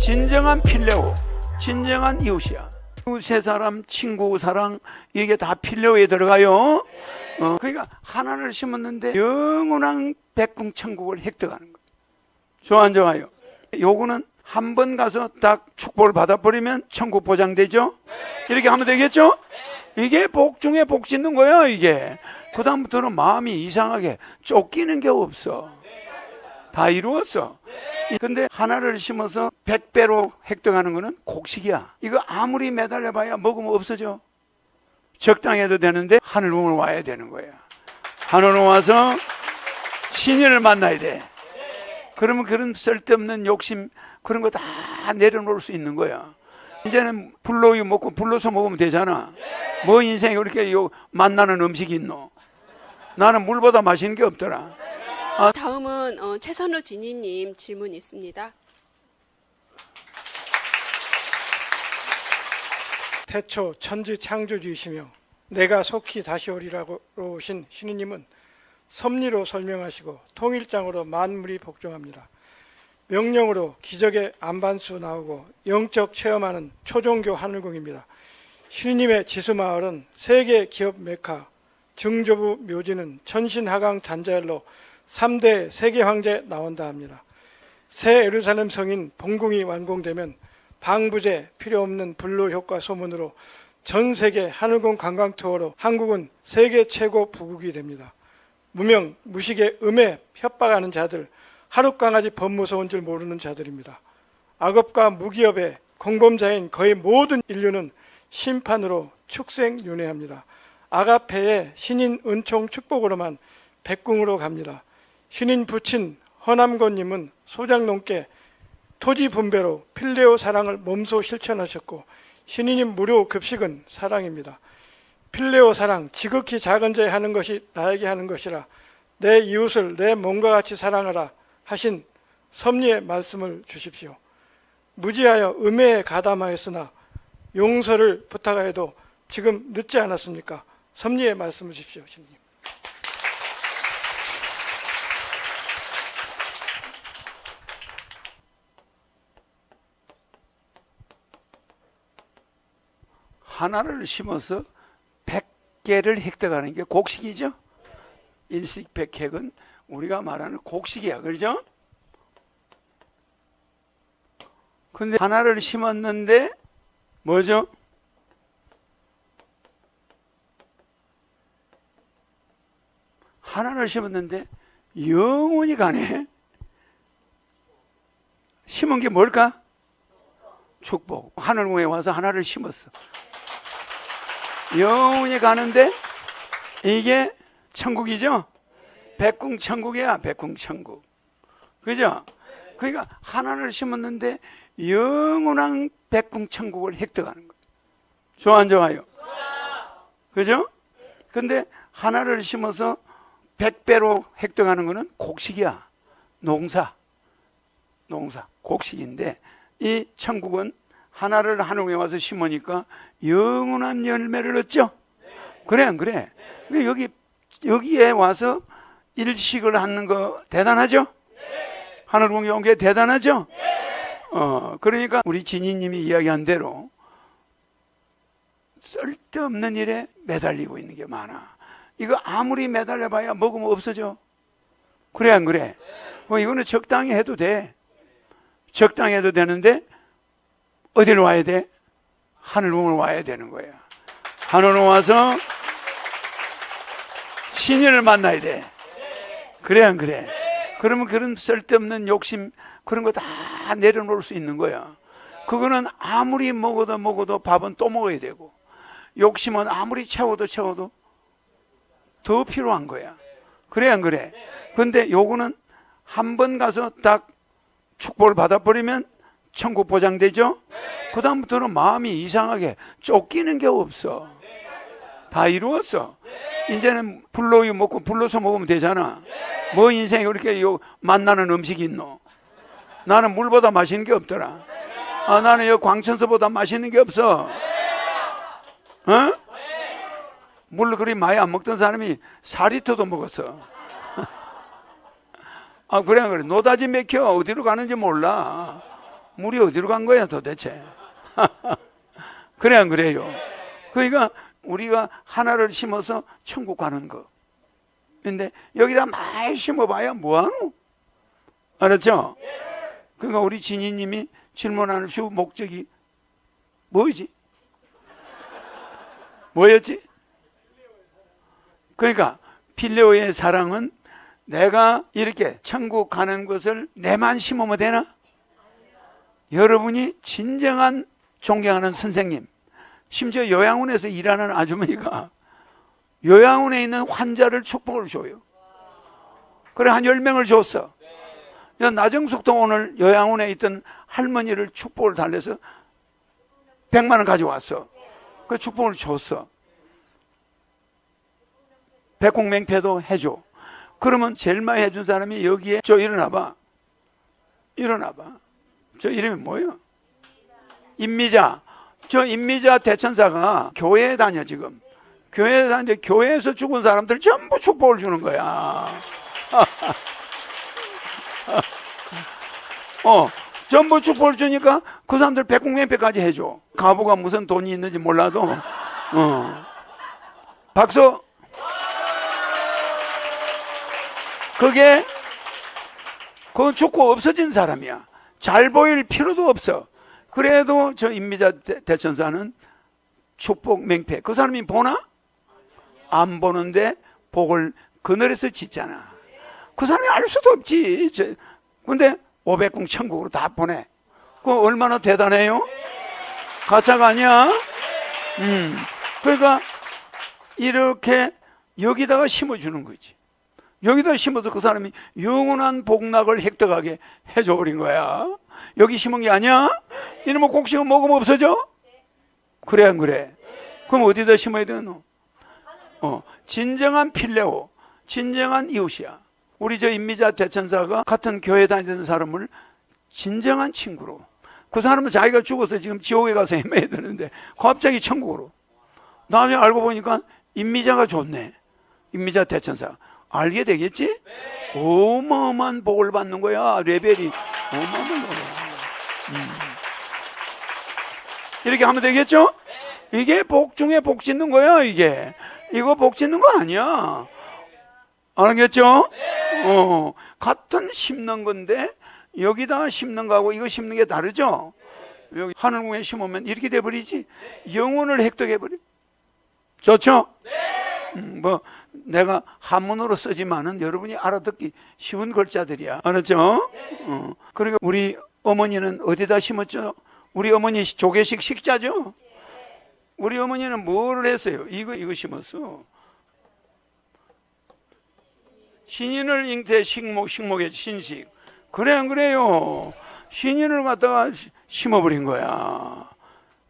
진정한 필레오, 진정한 이웃이야. 세 사람, 친구, 사랑, 이게 다 필레오에 들어가요. 어, 그러니까 하나를 심었는데 영원한 백궁 천국을 획득하는 거예요. 좋아, 안 좋아요? 요거는 한 번 가서 딱 축복을 받아버리면 천국 보장되죠? 이렇게 하면 되겠죠? 이게 복 중에 복 짓는 거야, 이게. 그다음부터는 마음이 이상하게 쫓기는 게 없어. 다 이루었어. 근데 하나를 심어서 100배로 획득하는 거는 곡식이야. 이거 아무리 매달려봐야 먹으면 없어져. 적당해도 되는데 하늘궁을 와야 되는 거야. 하늘을 와서 신인을 만나야 돼. 그러면 그런 쓸데없는 욕심 그런 거 다 내려놓을 수 있는 거야. 이제는 불로유 먹고 불로서 먹으면 되잖아. 뭐 인생에 그렇게 요 만나는 음식이 있노? 나는 물보다 맛있는 게 없더라. 다음은 어, 최선우 진희님 질문 있습니다. 태초 천지 창조주이시며 내가 속히 다시 오리라고 오신 신우님은 섭리로 설명하시고 통일장으로 만물이 복종합니다. 명령으로 기적의 안반수 나오고 영적 체험하는 초종교 하늘궁입니다. 신우님의 지수마을은 세계 기업 메카, 증조부 묘지는 천신하강 잔자열로 3대 세계 황제 나온다 합니다. 새 예루살렘 성인 봉궁이 완공되면 방부제 필요 없는 불로 효과 소문으로 전 세계 하늘궁 관광 투어로 한국은 세계 최고 부국이 됩니다. 무명, 무식의 음에 협박하는 자들, 하룻강아지 법무서운 줄 모르는 자들입니다. 악업과 무기업의 공범자인 거의 모든 인류는 심판으로 축생윤회합니다. 아가페의 신인 은총 축복으로만 백궁으로 갑니다. 신인 부친 허남건님은 소장농께 토지 분배로 필레오 사랑을 몸소 실천하셨고 신인님 무료 급식은 사랑입니다. 필레오 사랑 지극히 작은 자에 하는 것이 나에게 하는 것이라 내 이웃을 내 몸과 같이 사랑하라 하신 섭리의 말씀을 주십시오. 무지하여 음해에 가담하였으나 용서를 부탁하여도 지금 늦지 않았습니까? 섭리의 말씀을 주십시오, 신님. 하나를 심어서 100개를 획득하는 게 곡식이죠. 일식 백획은 우리가 말하는 곡식이야. 그렇죠? 근데 하나를 심었는데 뭐죠? 하나를 심었는데 영원히 가네. 심은 게 뭘까? 축복. 하늘궁에 와서 하나를 심었어. 영원히 가는데 이게 천국이죠? 백궁 천국이야, 백궁 천국. 그죠? 그러니까 하나를 심었는데 영원한 백궁 천국을 획득하는 거예요. 좋아, 안 좋아요? 그죠? 근데 하나를 심어서 백배로 획득하는 거는 곡식이야. 농사. 농사. 곡식인데 이 천국은 하나를 하늘에 와서 심으니까 영원한 열매를 얻죠? 그래, 안 그래? 여기, 여기에 와서 일식을 하는 거 대단하죠? 하늘궁에 온게 대단하죠? 어, 그러니까 우리 진희님이 이야기한 대로 쓸데없는 일에 매달리고 있는 게 많아. 이거 아무리 매달려봐야 먹으면 없어져. 그래, 안 그래? 어, 이거는 적당히 해도 돼. 적당히 해도 되는데, 어디로 와야 돼? 하늘궁을 와야 되는 거야. 하늘을 와서 신인을 만나야 돼. 그래, 안 그래? 그러면 그런 쓸데없는 욕심, 그런 거 다 내려놓을 수 있는 거야. 그거는 아무리 먹어도 먹어도 밥은 또 먹어야 되고, 욕심은 아무리 채워도 채워도 더 필요한 거야. 그래, 안 그래? 근데 요거는 한 번 가서 딱 축복을 받아버리면 천국 보장되죠? 그다음부터는 마음이 이상하게 쫓기는 게 없어. 다 이루었어. 이제는 불로유 먹고 불로서 먹으면 되잖아. 뭐 인생에 그렇게 요 만나는 음식이 있노? 나는 물보다 맛있는 게 없더라. 아, 나는 여 광천서보다 맛있는 게 없어. 어? 물 그리 많이 안 먹던 사람이 4리터도 먹었어. 아, 그래, 그래. 노다지 맥혀. 어디로 가는지 몰라. 물이 어디로 간 거야, 도대체. 그래, 안 그래요? 그러니까 우리가 하나를 심어서 천국 가는 거. 근데 여기다 많이 심어봐야 뭐하노? 알았죠? 그러니까 우리 진희님이 질문하는 주 목적이 뭐지? 뭐였지? 그러니까 필레오의 사랑은 내가 이렇게 천국 가는 것을 내만 심으면 되나? 여러분이 진정한 존경하는 선생님, 심지어 요양원에서 일하는 아주머니가 요양원에 있는 환자를 축복을 줘요. 그래, 한 10명을 줬어. 야, 나정숙도 오늘 요양원에 있던 할머니를 축복을 달래서 100만원 가져왔어. 그 축복을 줬어. 백공맹패도 해줘. 그러면 제일 많이 해준 사람이 여기에 저 일어나봐. 일어나봐. 저 이름이 뭐예요? 임미자. 저 임미자 대천사가 교회에 다녀 지금. 교회에 다니는데 교회에서 죽은 사람들 전부 축복을 주는 거야. 어, 전부 축복을 주니까 그 사람들 백공맹패까지 해줘. 가부가 무슨 돈이 있는지 몰라도. 어. 박수. 그게 그건 죽고 없어진 사람이야. 잘 보일 필요도 없어. 그래도 저 임미자 대- 대천사는 축복 맹패. 그 사람이 보나? 안 보는데 복을 그늘에서 짓잖아. 그 사람이 알 수도 없지. 저- 근데 500궁 천국으로 다 보내. 그 얼마나 대단해요? 가짜가 아니야? 음. 그러니까 이렇게 여기다가 심어주는 거지. 여기다 심어서 그 사람이 영원한 복락을 획득하게 해줘버린 거야. 여기 심은 게 아니야? 이놈의 곡식은 먹으면 없어져? 그래, 안 그래? 그럼 어디다 심어야 되노? 어, 진정한 필레오, 진정한 이웃이야. 우리 저 임미자 대천사가 같은 교회 다니는 사람을 진정한 친구로. 그 사람은 자기가 죽어서 지금 지옥에 가서 헤매야 되는데 갑자기 천국으로. 나중에 알고 보니까 임미자가 좋네. 임미자 대천사. 알게 되겠지? 어마어마한 복을 받는 거야. 레벨이 어마어마한 거야. 음. 이렇게 하면 되겠죠? 이게 복 중에 복 짓는 거야, 이게. 이거 복 짓는 거 아니야. 알겠죠? 어, 같은 심는 건데, 여기다가 심는 거하고 이거 심는 게 다르죠? 여기 하늘궁에 심으면 이렇게 돼버리지? 영혼을 획득해버려. 좋죠? 음, 뭐, 내가 한문으로 쓰지만은 여러분이 알아듣기 쉬운 글자들이야. 알았죠? 어. 그러니까 우리 어머니는 어디다 심었죠? 우리 어머니 조개식 식자죠? 우리 어머니는 뭐를 했어요? 이거, 이거 심었어. 신인을 잉태 식목, 식목의 신식. 그래, 안 그래요? 신인을 갖다가 시- 심어버린 거야.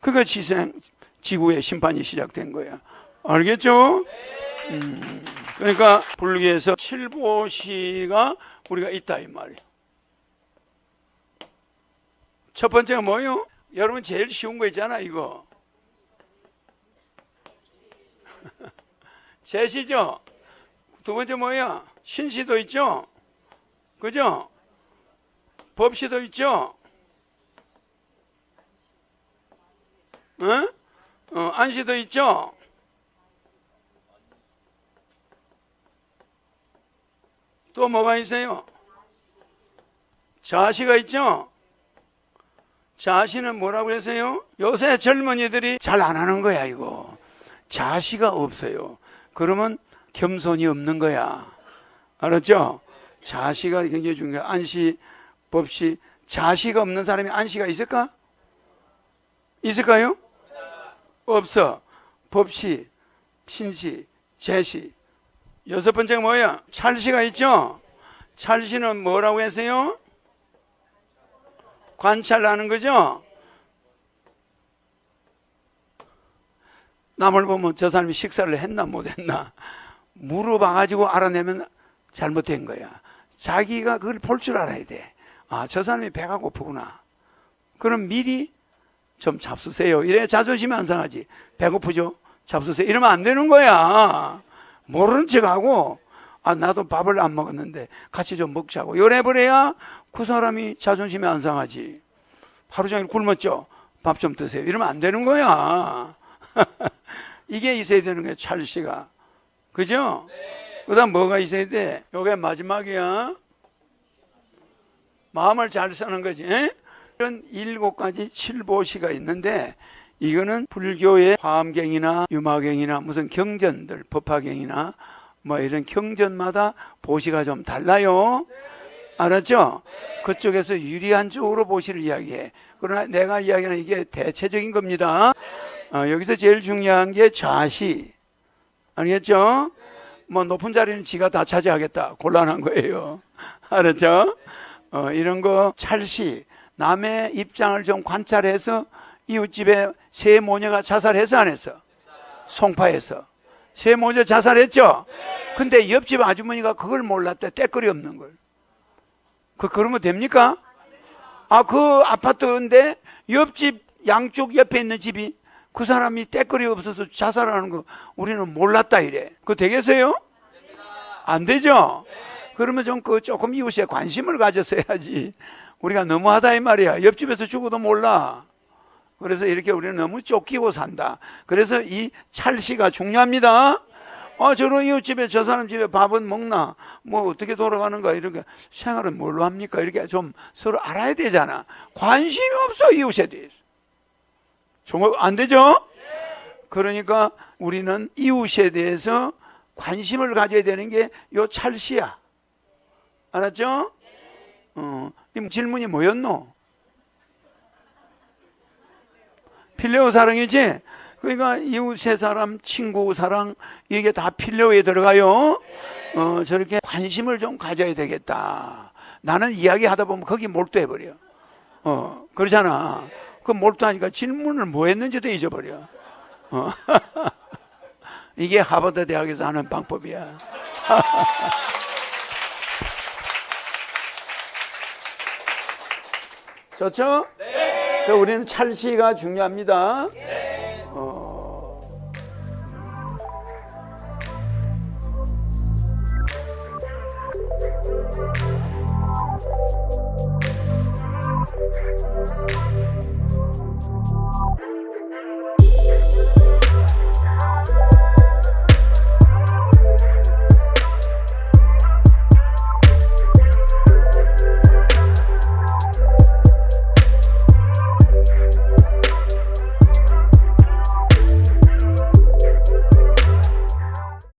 그가 지생, 지구의 심판이 시작된 거야. 알겠죠? 음, 그러니까 불교에서 칠보시가 우리가 있다 이 말이에요. 첫 번째가 뭐예요? 여러분 제일 쉬운 거 있잖아 이거. 제시죠? 두 번째 뭐야? 신시도 있죠? 그죠? 법시도 있죠? 어? 어, 안시도 있죠? 또 뭐가 있어요? 자시가 있죠? 자시는 뭐라고 했어요? 요새 젊은이들이 잘 안 하는 거야, 이거. 자시가 없어요. 그러면 겸손이 없는 거야. 알았죠? 자시가 굉장히 중요해. 안시, 법시, 자시가 없는 사람이 안시가 있을까? 있을까요? 없어. 법시, 신시, 제시. 여섯 번째가 뭐야? 찰시가 있죠? 찰시는 뭐라고 했어요? 관찰하는 거죠? 남을 보면 저 사람이 식사를 했나 못했나 물어봐가지고 알아내면 잘못된 거야. 자기가 그걸 볼 줄 알아야 돼. 아, 저 사람이 배가 고프구나. 그럼 미리 좀 잡수세요. 이래 자존심이 안 상하지. 배고프죠? 잡수세요. 이러면 안 되는 거야. 모르는 척하고 아, 나도 밥을 안 먹었는데 같이 좀 먹자고. 요래버려야 그 사람이 자존심이 안 상하지. 하루 종일 굶었죠? 밥 좀 드세요. 이러면 안 되는 거야. 이게 있어야 되는 거야, 찰씨가. 그죠? 그 다음 뭐가 있어야 돼? 요게 마지막이야. 마음을 잘 쓰는 거지. 에? 이런 일곱 가지 칠보시가 있는데 이거는 불교의 화엄경이나 유마경이나 무슨 경전들, 법화경이나 뭐 이런 경전마다 보시가 좀 달라요. 알았죠? 그쪽에서 유리한 쪽으로 보시를 이야기해. 그러나 내가 이야기하는 이게 대체적인 겁니다. 어, 여기서 제일 중요한 게 좌시. 알겠죠? 뭐 높은 자리는 지가 다 차지하겠다. 곤란한 거예요. 알았죠? 어, 이런 거 찰시. 남의 입장을 좀 관찰해서 이웃집에 새 모녀가 자살해서 안 했어? 송파에서. 새 모녀 자살했죠? 근데 옆집 아주머니가 그걸 몰랐대. 때거리 없는 걸. 그, 그러면 됩니까? 아, 그 아파트인데 옆집, 양쪽 옆에 있는 집이 그 사람이 때거리 없어서 자살하는 거 우리는 몰랐다 이래. 그거 되겠어요? 안 되죠? 그러면 좀 그 조금 이웃에 관심을 가졌어야지. 우리가 너무하다 이 말이야. 옆집에서 죽어도 몰라. 그래서 이렇게 우리는 너무 쫓기고 산다. 그래서 이 찰시가 중요합니다. 아, 저런 이웃집에 저 사람 집에 밥은 먹나? 뭐 어떻게 돌아가는가? 이렇게 생활은 뭘로 합니까? 이렇게 좀 서로 알아야 되잖아. 관심이 없어, 이웃에 대해서. 정말 안 되죠? 그러니까 우리는 이웃에 대해서 관심을 가져야 되는 게 요 찰시야. 알았죠? 어, 이 질문이 뭐였노? 필레오 사랑이지? 그러니까 이웃의 사람, 친구 사랑, 이게 다 필레오에 들어가요. 어, 저렇게 관심을 좀 가져야 되겠다. 나는 이야기 하다 보면 거기 몰두해 버려. 어, 그러잖아. 그 몰두하니까 질문을 뭐 했는지도 잊어버려. 어. 이게 하버드 대학에서 하는 방법이야. 좋죠? 그러니까 우리는 찰시가 중요합니다. 어...